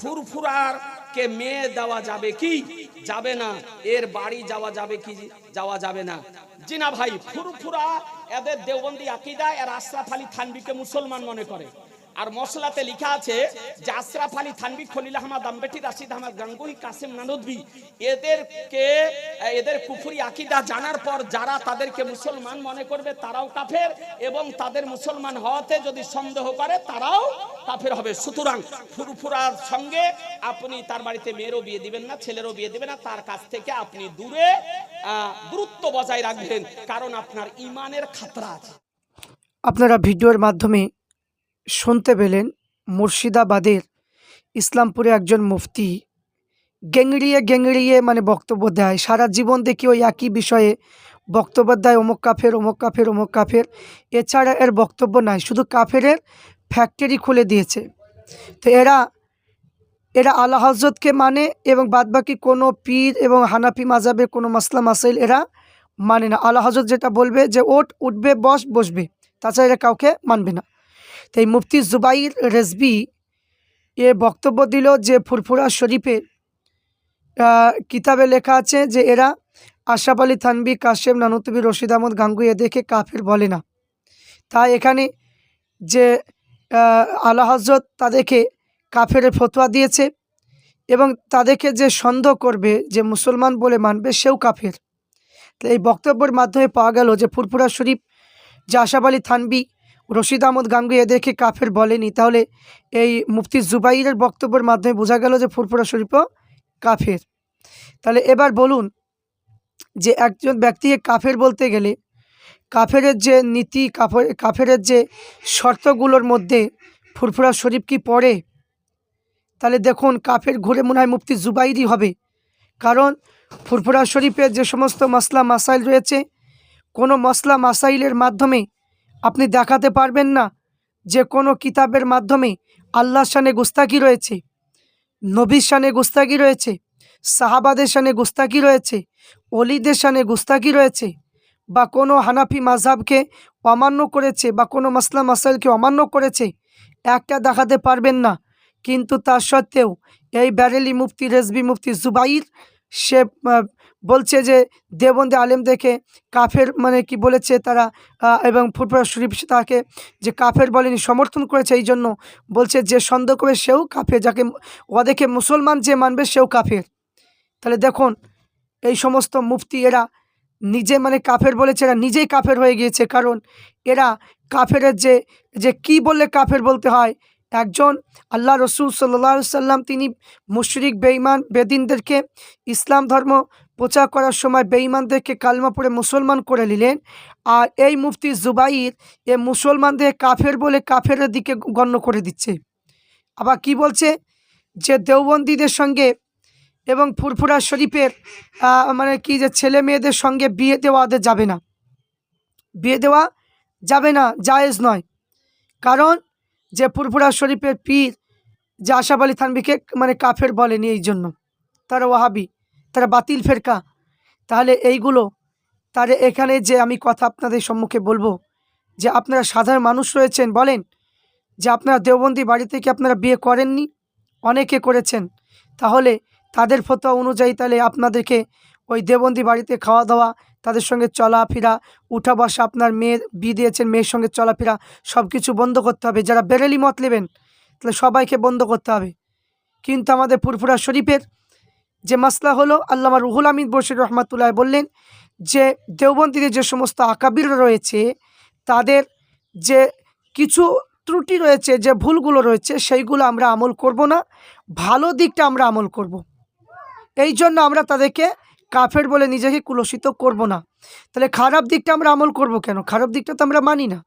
ফুরফুরার কে মেয়ে দেওয়া যাবে কি? যাবে না। এর বাড়ি যাওয়া যাবে কি? যাওয়া যাবে না। জিনা ভাই, ফুরফুরা এদের দেওবন্দি আকিদা, এর আশরাফ আলী থানবিকে মুসলমান মনে করে। আর মশলাতে লেখা আছে, যে আশরাফ আলী থানবি খলিল আহমদ আম্বেটি, রাশিদ আহমদ গাঙ্গুহি, কাসিম নানুদ্বি, এদেরকে, এদের কুফুরি আকিদা জানার পর যারা তাদেরকে মুসলমান মনে করবে তারাও কাফের, এবং তাদের মুসলমান হওয়াতে যদি সন্দেহ করে তারাও কাফের হবে। সুতরাং ফুরফুরার সঙ্গে আপনি তার বাড়িতে মেয়েরও বিয়ে দিবেন না, ছেলেরও বিয়ে দিবেন না, তার কাছ থেকে আপনি দূরে দূরত্ব বজায় রাখবেন, কারণ আপনার ইমানের খাতরা আছে। আপনারা ভিডিওর মাধ্যমে শুনতে পেলেন মুর্শিদাবাদের ইসলামপুরে একজন মুফতি। গেংড়িয়ে গেংড়িয়ে মানে বক্তব্য দেয়। সারা জীবন দেখি ওই একই বিষয়ে বক্তব্য দেয়, অমুক কাফের অমুক কাফের অমুক কাফের। এছাড়া এর বক্তব্য নাই, শুধু কাফেরের ফ্যাক্টরি খুলে দিয়েছে। তো এরা এরা আল্লাহ হজরতকে মানে এবং বাদবাকি কোনো পীর এবং হানাফি মাজাবের কোনো মাসলা মাসাইল এরা মানে না। আল্লাহ হজরত যেটা বলবে যে ওট উঠবে, বস, বসবে। তাছাড়া এরা কাউকে মানবে না। তো এই মুফতি জুবাইর রেজবি এ বক্তব্য দিল যে ফুরফুরা শরীফের কিতাবে লেখা আছে যে এরা আশরাফ আলী থানবি কাশেম নানুতবি, রশিদ আহমদ গাঙ্গুই এদেরকে কাফের বলে না। তাই এখানে যে আলা হজরত তাদেরকে কাফের ফতোয়া দিয়েছে এবং তাদেরকে যে সন্দেহ করবে, যে মুসলমান বলে মানবে, সেও কাফের। এই বক্তব্যের মাধ্যমে পাওয়া গেল যে ফুরফুরা শরীফ যে আশাফ আলী থানবি রশিদ আহমদ গাঙ্গু এদেরকে কাফের বলেনি। তাহলে এই মুফতি জুবাইরের বক্তব্যের মাধ্যমে বোঝা গেল যে ফুরফুরা শরীফও কাফের। তাহলে এবার বলুন যে একজন ব্যক্তিকে কাফের বলতে গেলে কাফেরের যে নীতি, কাফের, কাফেরের যে শর্তগুলোর মধ্যে ফুরফুরা শরীফ কি পড়ে? তাহলে দেখুন, কাফের ঘুরে মনে হয় মুফতি জুবাইরই হবে। কারণ ফুরফুরা শরীফের যে সমস্ত মশলা মাসাইল রয়েছে, কোনো মশলা মাসাইলের মাধ্যমে আপনি দেখাতে পারবেন না যে কোনো কিতাবের মাধ্যমে আল্লাহর শানে গুস্তাকি রয়েছে, নবীর শানে গুস্তাকি রয়েছে, সাহাবাদের শানে গুস্তাকি রয়েছে অলিদের শানে গুস্তাকি রয়েছে বা কোনো হানাফি মাঝহাবকে অমান্য করেছে বা কোনো মাসলা মাসাইলকে অমান্য করেছে, একটা দেখাতে পারবেন না। কিন্তু তার সত্ত্বেও এই ব্যারেলি মুফতি, রেজবি মুফতি জুবাইর সে বলছে যে দেবন্দে আলেমদেরকে কাফের মানে কি বলেছে তারা এবং ফুরফুরা শরীফ তাকে যে কাফের বলেনি সমর্থন করেছে এই জন্য বলছে যে সন্দেহ করবে সেও কাফের, যাকে ওদেরকে মুসলমান যে মানবে সেও কাফের। তাহলে দেখুন, এই সমস্ত মুফতি এরা নিজে মানে কাফের বলেছে, এরা নিজেই কাফের হয়ে গিয়েছে, কারণ এরা কাফেরের যে যে কি বললে কাফের বলতে হয়? একজন আল্লাহ রসুল সাল্লা সাল্লাম তিনি মুশরিক, বেঈমান, বেদিনদেরকে ইসলাম ধর্ম প্রচার করার সময় বেঈমানদেরকে কালমা পড়ে মুসলমান করে নিলেন। আর এই মুফতি জুবাইর এ মুসলমানদের কাফের বলে কাফের দিকে গণ্য করে দিচ্ছে। আবার কি বলছে? যে দেওবন্দীদের সঙ্গে এবং ফুরফুরা শরীফের মানে কি যে ছেলে মেয়েদের সঙ্গে বিয়ে দেওয়া ওদের যাবে না। বিয়ে দেওয়া যাবে না, জায়েজ নয়। কারণ যে ফুরফুরা শরীফের পীর যে আশাফ আলী থানবিকে মানে কাফের বলেনি এই জন্য। তারা ওয়াহাবি। তারা বাতিল ফেরকা। তাহলে এইগুলো, তাহলে এখানে যে আমি কথা আপনাদের সম্মুখে বলব, যে আপনারা সাধারণ মানুষ রয়েছেন, বলেন, যে আপনারা দেওবন্দি বাড়ি থেকে আপনারা বিয়ে করেননি, অনেকে করেছেন, তাহলে তাদের ফতোয়া অনুযায়ী তাহলে আপনাদেরকে ওই দেবন্দি বাড়িতে খাওয়া দাওয়া তাদের সঙ্গে চলাফেরা, উঠা বসা, আপনার মেয়ে বিয়ে দিয়েছেন, মেয়ের সঙ্গে চলাফেরা সব কিছু বন্ধ করতে হবে। যারা বেরেলি মত নেবেন, তাহলে সবাইকে বন্ধ করতে হবে। কিন্তু আমাদের ফুরফুরা শরীফের যে মাসলা হলো আল্লামা রুহুল আমিদ বশির রহমাতুল্লাহ বললেন যে দেওবন্দিতে যে সমস্ত আকাবির রয়েছে, তাদের যে কিছু ত্রুটি রয়েছে, যে ভুলগুলো রয়েছে, সেইগুলো আমরা আমল করব না। ভালো দিকটা আমরা আমল করব। এই জন্য আমরা তাদেরকে কাফের বলে নিজেকে কুলসিত করব না। তাহলে খারাপ দিকটা আমরা আমল করব কেন? খারাপ দিকটা তো আমরা মানি না।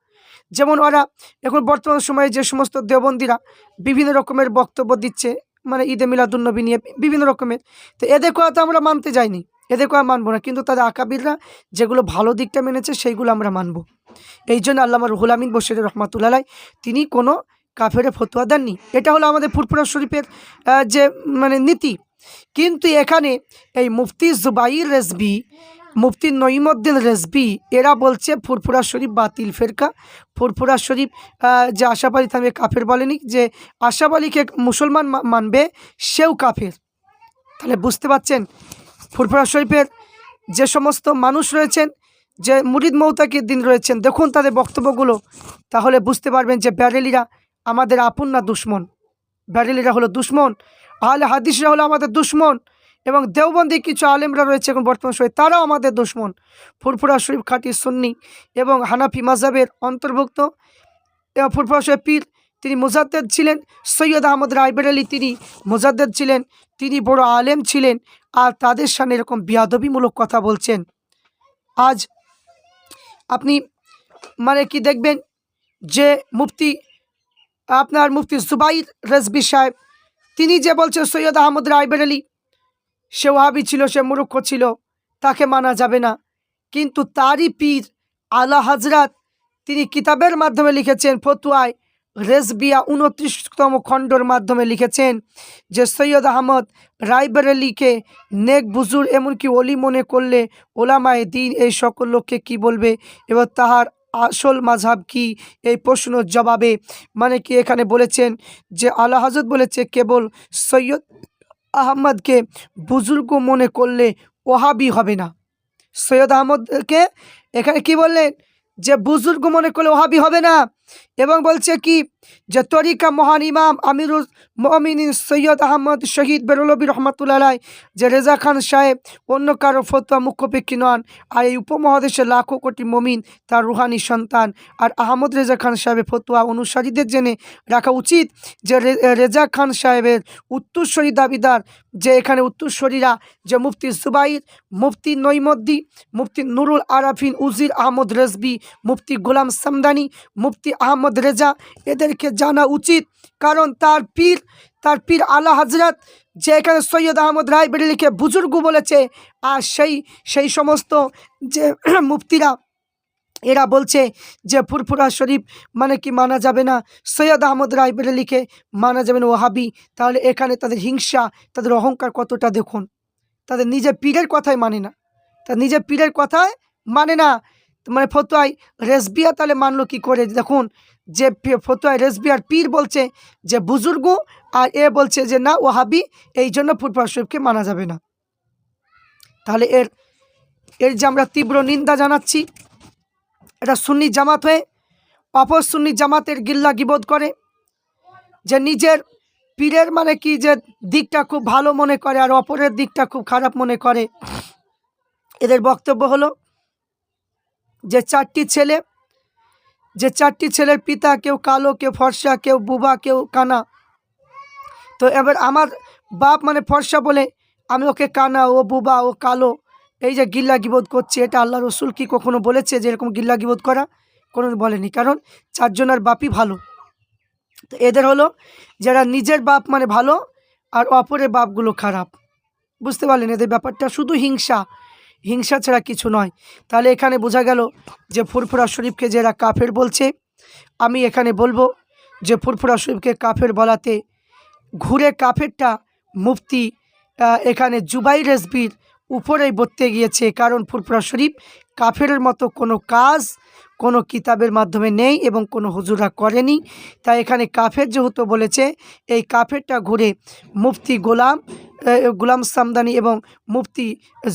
যেমন ওরা এখন বর্তমান সময়ে যে সমস্ত দেওবন্দিরা বিভিন্ন রকমের বক্তব্য দিচ্ছে মানে ঈদে মিলাদুন্নবী নিয়ে বিভিন্ন রকমের। তো এদের কথা তো আমরা মানতে যাইনি। এদের কথা মানবো না। কিন্তু তাদের আকাবিররা যেগুলো ভালো দিকটা মেনেছে, সেইগুলো আমরা মানব। এই জন্য আল্লামা রুহুল আমিন বসির রহমাতুল্লাহ তিনি কোনো কাফেরে ফতোয়া দেননি। এটা হলো আমাদের ফুরফুরা শরীফের যে মানে নীতি। কিন্তু এখানে এই মুফতি জুবাইর রেজবি মুফতি নঈমুদ্দিন রেজবি এরা বলছে ফুরফুরা শরীফ বাতিল ফেরকা। ফুরফুরা শরীফ যে আশাফ আলী থামে কাফের বলেনি, যে আশাফ আলীকে মুসলমান মানবে, সেও কাফের। তাহলে বুঝতে পারছেন, ফুরফুরা শরীফের যে সমস্ত মানুষ রয়েছেন, যে মুরিদ মৌতাকির দিন রয়েছেন, দেখুন তাদের বক্তব্যগুলো, তাহলে বুঝতে পারবেন যে ব্যারেলিরা আমাদের আপন না দুশ্মন। ব্যারেলিরা হলো দুশ্মন, আহলে হাদিসরা হলো আমাদের দুশ্মন। এবং দেওবন্দি কিছু আলেমরা রয়েছে এখন বর্তমান সময়ে, তারাও আমাদের দুশ্মন। ফুরফুরা শরীফ খাঁটি সুন্নি এবং হানাফি মাজাবের অন্তর্ভুক্ত। এবং ফুরফুরা শরীফ পীর তিনি মুজাদ্দেদ ছিলেন, সৈয়দ আহমদ রায়বের আলী তিনি মুজাদ্দেদ ছিলেন, তিনি বড় আলেম ছিলেন আর তাদের সামনে এরকম বিয়াদবিমূলক কথা বলছেন। আজ আপনি মানে কি দেখবেন যে মুফতি, আপনার মুফতি জুবাইর রেজবি সাহেব, তিনি যে বলছেন সৈয়দ আহমদ রায়বের আলী সে ওহাবি ছিল, সে মুরুক্ষ ছিল, তাকে মানা যাবে না। কিন্তু তারই পীর আলা হাজরাত তিনি কিতাবের মাধ্যমে লিখেছেন, ফতুয়ায় রেসবিয়া উনত্রিশতম খণ্ডর মাধ্যমে লিখেছেন যে, সৈয়দ আহমদ রায়বের নেক বুজুর এমনকি অলি মনে করলে ওলামায় দিন এই সকল লোককে কি বলবে? এবার তাহার আসল মাঝহাব কি? এই প্রশ্নের জবাবে। মানে কি এখানে বলেছেন যে, আলা হজরত বলেছে, কেবল সৈয়দ আহমদকে বুজুর্গ মনে করলে ওহাবি হবে না। সৈয়দ আহমদকে এখানে কি বললেন? যে বুজুর্গ মনে করলে ওহাবি হবে না এবং বলছে কি যে তরিকা মহান ইমাম আমিরুল মমিনিন সৈয়দ আহমদ শহীদ বেরলবী রহমতুল্লাহ যে রেজা খান সাহেব অন্য কারও ফতোয়া মুখ্যপেক্ষী নন, আর এই উপমহাদেশের লাখো কোটি মমিন তার রুহানি সন্তান। আর আহমদ রেজা খান সাহেবের ফতোয়া অনুসারীদের জেনে রাখা উচিত যে রেজা খান সাহেবের উত্তরস্বরী দাবিদার যে এখানে উত্তরস্বরীরা যে মুফতি সুবাইর, মুফতি নৈমদ্দি, মুফতি নুরুল আরাফিন, উজির আহমদ রেজবি, মুফতি গোলাম সামদানি, মুফতি আহমদ রেজা এদেরকে জানা উচিত। কারণ তার পীর তার পীর আলা হজরত যে এখানে সৈয়দ আহমদ রায় বেরেলিকে বুজুর্গ বলেছে, আর সেই সেই সমস্ত যে মুফতিরা, এরা বলছে যে ফুরফুরা শরীফ মানে কি মানা যাবে না। সৈয়দ আহমদ রায় বেরেলিকে মানা যাবে না ওহাবি তাহলে এখানে তাদের হিংসা, তাদের অহংকার কতটা দেখুন? তাদের নিজের পীরের কথাই মানে না। তার নিজের পীরের কথায় মানে না। মানে ফতোয়ায় রেসবিয়া তাহলে মানলো কি করে? দেখুন, যে ফতোয়ায় রেসবিয়ার পীর বলছে যে বুজুর্গ আর এ বলছে যে না ওহাবি এই জন্য ফুরফুরা শরীফকে মানা যাবে না। তাহলে এর এর যে আমরা তীব্র নিন্দা জানাচ্ছি, এটা সুন্নি জামাত হয়ে অপর সুন্নি জামাতের গিল্লা গিবোধ করে, যে নিজের পীরের মানে কি যে দিকটা খুব ভালো মনে করে আর অপরের দিকটা খুব খারাপ মনে করে। এদের বক্তব্য হলো যে চারটি ছেলে, যে চারটি ছেলের পিতা কেউ কালো, কেউ ফর্সা, কেউ বুবা, কেউ কানা। তো এবার আমার বাপ মানে ফর্সা বলে আমি ওকে কানা, ও বুবা, ও কালো, এই যে গিল্লা গিবোধ করছে, এটা আল্লাহ রসুল কি কখনো বলেছে যে এরকম গিল্লা গিবোধ করা? কোনো বলেনি, কারণ চারজনের বাপই ভালো। তো এদের হলো যারা নিজের বাপ মানে ভালো আর অপরের বাপগুলো খারাপ। বুঝতে পারলেন এদের ব্যাপারটা? শুধু হিংসা। হিংসা ছাড়া কিছু নয়। তাহলে এখানে বোঝা গেল যে ফুরফুরা শরীফকে যারা কাফের বলছে, আমি এখানে বলব যে ফুরফুরা শরীফকে কাফের বলাতে ঘুরে কাফেরটা মুফতি এখানে জুবাই রেসবির উপরেই বর্তে গিয়েছে। কারণ ফুরফুরা শরীফ কাফের মতো কোনো কাজ কোনো কিতাবের মাধ্যমে নেই এবং কোনো হুজুরা করেনি। তাই এখানে কাফের যেহেতু বলেছে, এই কাফেরটা ঘুরে মুফতি গোলাম গোলাম সামদানি এবং মুফতি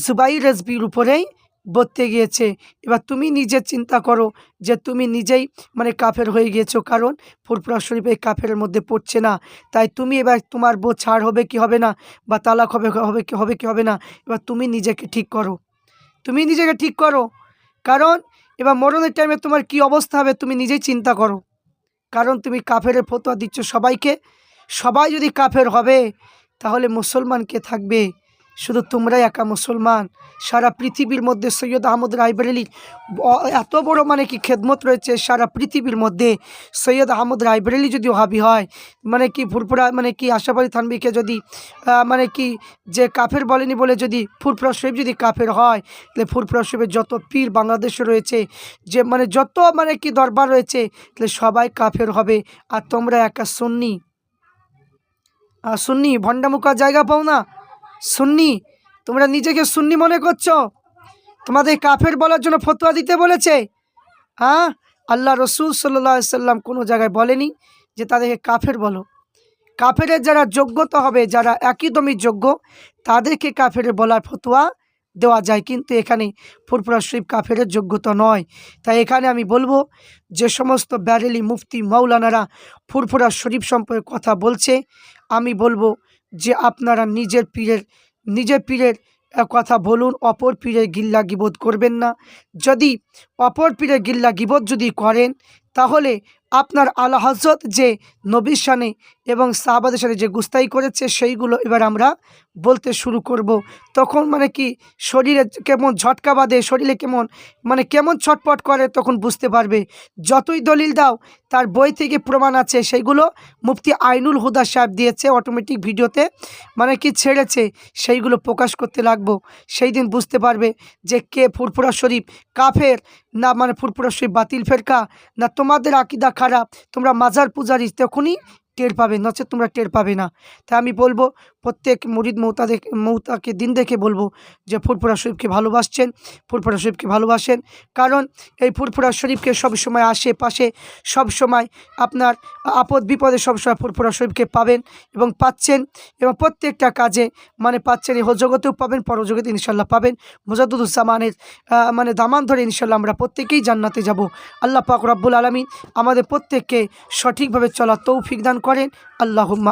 জুবাই রেজবির উপরেই বলতে গিয়েছে। এবার তুমি নিজে চিন্তা করো যে তুমি নিজেই মানে কাফের হয়ে গিয়েছো, কারণ ফুরফুরা শরীফ এই কাফের মধ্যে পড়ছে না। তাই তুমি এবার তোমার বউ ছাড় হবে কি হবে না বা তালাক হবে হবে কি হবে কি, হবে না, এবার তুমি নিজেকে ঠিক করো। তুমি নিজেকে ঠিক করো, কারণ এবার মরণের টাইমে তোমার কি অবস্থা হবে তুমি নিজেই চিন্তা করো। কারণ তুমি কাফের ফতোয়া দিচ্ছ সবাইকে। সবাই যদি কাফের হবে, তাহলে মুসলমান কে থাকবে? শুধু তোমরাই একা মুসলমান। সারা পৃথিবীর মধ্যে সৈয়দ আহমদ রায়বেরেলির এত বড় মানে কি খেদমত রয়েছে সারা পৃথিবীর মধ্যে? সৈয়দ আহমদ রায়বেরেলি যদি হাবি হয় মানে কি ফুরফুরা মানে কি আলী থানবিকে যদি মানে কি যে কাফের বলেনি বলে যদি ফুরফুরা শরীফ যদি কাফের হয়, তাহলে ফুরফুরা শরীফের যত পীর বাংলাদেশে রয়েছে, যে মানে যত মানে কি দরবার রয়েছে, তাহলে সবাই কাফের হবে। আর তোমরা একা সুন্নি। আর সুন্নি ভণ্ডামুখার জায়গা পাও না? সুন্নি, তোমরা নিজেকে সুন্নি মনে করছ? তোমাদের কাফের বলার জন্য ফতোয়া দিতে বলেছে। হ্যাঁ? আল্লাহ রসুল সাল্লাহ সাল্লাম কোনো জায়গায় বলেনি যে তাদেরকে কাফের বলো। কাফেরের যারা যোগ্যতা হবে, যারা একদমই যোগ্য, তাদেরকে কাফের বলার ফতোয়া দেওয়া যায়। কিন্তু এখানে ফুরফুরা শরীফ কাফেরের যোগ্যতা নয়। তাই এখানে আমি বলব, যে সমস্ত ব্যারেলি মুফতি মৌলানারা ফুরফুরা শরীফ সম্পর্কে কথা বলছে, আমি বলব যে আপনারা নিজের পীরের নিজের পীরের কথা বলুন, অপর পীরের গিল্লা গিবোধ করবেন না। যদি অপর পীরের গিল্লা গিবোধ যদি করেন, তাহলে আপনার আলা হজরত যে নবীর সানে এবং সাহাবাদের সাথে যে গুস্তাই করেছে, সেইগুলো এবার আমরা বলতে শুরু করব। তখন মানে কি শরীরে কেমন ঝটকা বাঁধে, শরীরে কেমন মানে কেমন ছটপট করে তখন বুঝতে পারবে। যতই দলিল দাও, তার বই থেকে প্রমাণ আছে, সেইগুলো মুফতি আইনুল হুদা সাহেব দিয়েছে অটোমেটিক ভিডিওতে মানে কি ছেড়েছে, সেইগুলো প্রকাশ করতে লাগবো। সেই দিন বুঝতে পারবে যে কে ফুরফুরা শরীফ, কাফের না মানে ফুরফুরা শরীফ বাতিল ফেরকা না তোমাদের আকিদা খারাপ তোমরা মাজার পূজারি তখনই টের পাবে নচেত তোমরা টের পাবে না। তাই আমি বলব, প্রত্যেক মুরিদ মৌতা দেখে মৌতাকে দিন দেখে বলব যে ফুরফুরা শরীফকে ভালোবাসছেন, ফুরফুরা শরীফকে ভালোবাসেন। কারণ এই ফুরফুরা শরীফকে সবসময় আশেপাশে, সবসময় আপনার আপদ বিপদে সবসময় ফুরফুরা শরীফকে পাবেন এবং পাচ্ছেন। এবং প্রত্যেকটা কাজে মানে পাচ্ছেন, এই জগতেও পাবেন, পরজগতে ইনশাল্লাহ পাবেন। মোজাদুজ্জামানের মানে দামান ধরে ইনশাল্লাহ আমরা প্রত্যেকেই জান্নাতে যাব। আল্লাহ পাক রব্বুল আলমিন আমাদের প্রত্যেককে সঠিকভাবে চলা তৌফিক দান করেন। আল্লাহ আম।